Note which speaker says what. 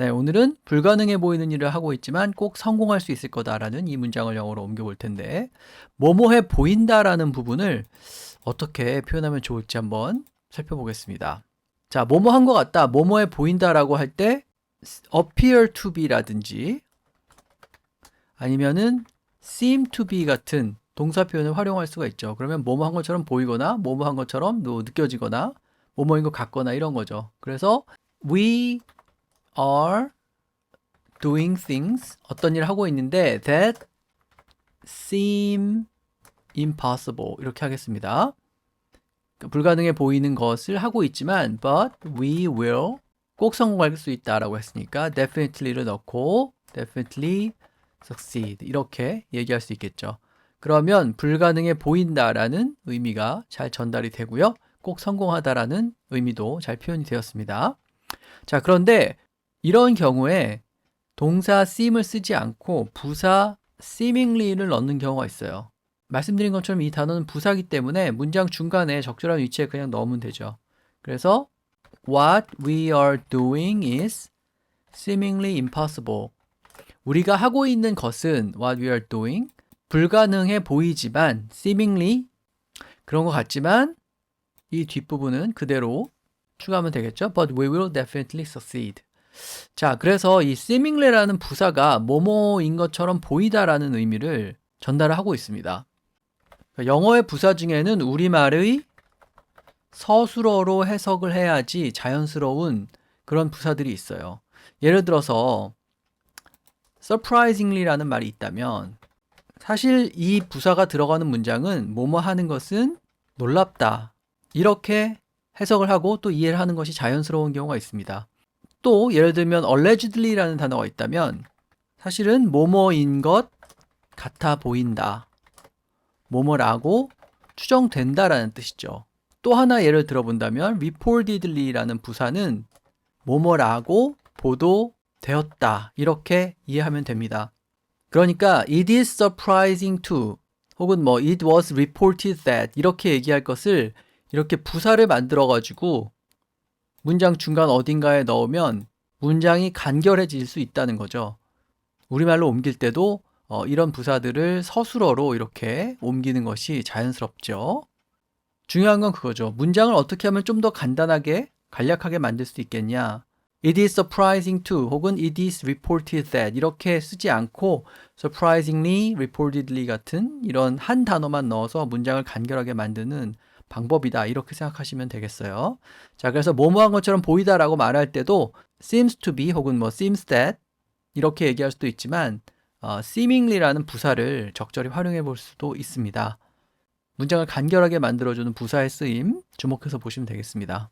Speaker 1: 네, 오늘은 불가능해 보이는 일을 하고 있지만 꼭 성공할 수 있을 거다라는 이 문장을 영어로 옮겨볼 텐데, 뭐뭐해 보인다라는 부분을 어떻게 표현하면 좋을지 한번 살펴보겠습니다. 자, 뭐뭐 한 것 같다, 뭐뭐해 보인다라고 할 때, appear to be라든지, 아니면은 seem to be 같은 동사 표현을 활용할 수가 있죠. 그러면 뭐뭐 한 것처럼 보이거나, 뭐뭐 한 것처럼 또 느껴지거나, 뭐뭐인 것 같거나 이런 거죠. 그래서 we are doing things 어떤 일을 하고 있는데 that seem impossible 이렇게 하겠습니다. 불가능해 보이는 것을 하고 있지만 but we will 꼭 성공할 수 있다라고 했으니까 definitely를 넣고 definitely succeed 이렇게 얘기할 수 있겠죠. 그러면 불가능해 보인다라는 의미가 잘 전달이 되고요. 꼭 성공하다라는 의미도 잘 표현이 되었습니다. 자, 그런데 이런 경우에 동사 seem을 쓰지 않고 부사 seemingly를 넣는 경우가 있어요. 말씀드린 것처럼 이 단어는 부사기 때문에 문장 중간에 적절한 위치에 그냥 넣으면 되죠. 그래서 what we are doing is seemingly impossible. 우리가 하고 있는 것은 what we are doing 불가능해 보이지만 seemingly 그런 것 같지만 이 뒷부분은 그대로 추가하면 되겠죠. But we will definitely succeed. 자, 그래서 이 seemingly라는 부사가 뭐뭐인 것처럼 보이다라는 의미를 전달을 하고 있습니다. 그러니까 영어의 부사 중에는 우리말의 서술어로 해석을 해야지 자연스러운 그런 부사들이 있어요. 예를 들어서 surprisingly라는 말이 있다면 사실 이 부사가 들어가는 문장은 뭐뭐 하는 것은 놀랍다. 이렇게 해석을 하고 또 이해를 하는 것이 자연스러운 경우가 있습니다. 또 예를 들면 allegedly라는 단어가 있다면 사실은 뭐뭐인 것 같아 보인다. 뭐뭐라고 추정된다라는 뜻이죠. 또 하나 예를 들어본다면 reportedly라는 부사는 뭐뭐라고 보도되었다. 이렇게 이해하면 됩니다. 그러니까 it is surprising to 혹은 뭐 it was reported that 이렇게 얘기할 것을 이렇게 부사를 만들어 가지고 문장 중간 어딘가에 넣으면 문장이 간결해질 수 있다는 거죠. 우리말로 옮길 때도 어, 이런 부사들을 서술어로 이렇게 옮기는 것이 자연스럽죠. 중요한 건 그거죠. 문장을 어떻게 하면 좀 더 간단하게 간략하게 만들 수 있겠냐. It is surprising to 혹은 it is reported that 이렇게 쓰지 않고 surprisingly, reportedly 같은 이런 한 단어만 넣어서 문장을 간결하게 만드는 방법이다. 이렇게 생각하시면 되겠어요. 자, 그래서 뭐뭐한 것처럼 보이다라고 말할 때도 seems to be 혹은 뭐 seems that 이렇게 얘기할 수도 있지만 어, seemingly라는 부사를 적절히 활용해 볼 수도 있습니다. 문장을 간결하게 만들어주는 부사의 쓰임 주목해서 보시면 되겠습니다.